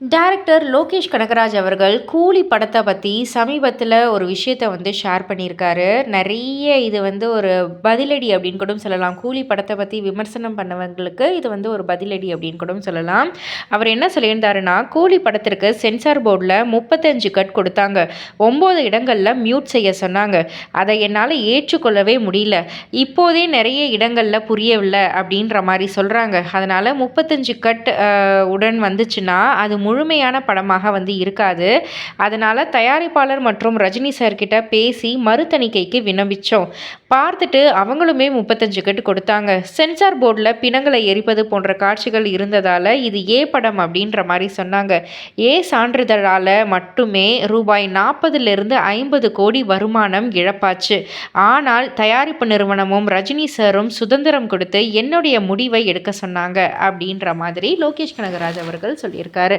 Director Lokesh Kanagaraj அவர்கள் கூலி படத்தை பற்றி சமீபத்தில் ஒரு விஷயத்தை வந்து ஷேர் பண்ணியிருக்காரு. நிறைய இது வந்து ஒரு பதிலடி அப்படின்னு கூட சொல்லலாம். கூலி படத்தை பற்றி விமர்சனம் பண்ணவங்களுக்கு இது வந்து ஒரு பதிலடி அப்படின்னு கூட சொல்லலாம். அவர் என்ன சொல்லியிருந்தாருன்னா கூலி படத்திற்கு சென்சார் போர்டில் முப்பத்தஞ்சு கட் கொடுத்தாங்க. ஒம்பது இடங்களில் மியூட் செய்ய சொன்னாங்க. அதை என்னால் ஏற்றுக்கொள்ளவே முடியல. இப்போதே நிறைய இடங்களில் புரியவில்லை அப்படின்ற மாதிரி சொல்கிறாங்க அதனால் முப்பத்தஞ்சு கட் உடன் வந்துச்சுன்னா அது முழுமையான படமாக வந்து இருக்காது. அதனால் தயாரிப்பாளர் மற்றும் ரஜினி சார்கிட்ட பேசி மறுதணிக்கைக்கு விண்ணப்பித்தோம் பார்த்துட்டு அவங்களுமே முப்பத்தஞ்சு கட்டு கொடுத்தாங்க. சென்சார் போர்டில் பிணங்களை எரிப்பது போன்ற காட்சிகள் இருந்ததால் இது ஏ படம் அப்படின்ற மாதிரி சொன்னாங்க. ஏ சான்றிதழால் மட்டுமே ரூபாய் நாற்பதுலேருந்து ஐம்பது கோடி வருமானம் இழப்பாச்சு. ஆனால் தயாரிப்பு நிறுவனமும் ரஜினி சாரும் சுதந்திரம் கொடுத்து என்னுடைய முடிவை எடுக்க சொன்னாங்க அப்படின்ற மாதிரி லோகேஷ் கனகராஜ் அவர்கள் சொல்லியிருக்காரு.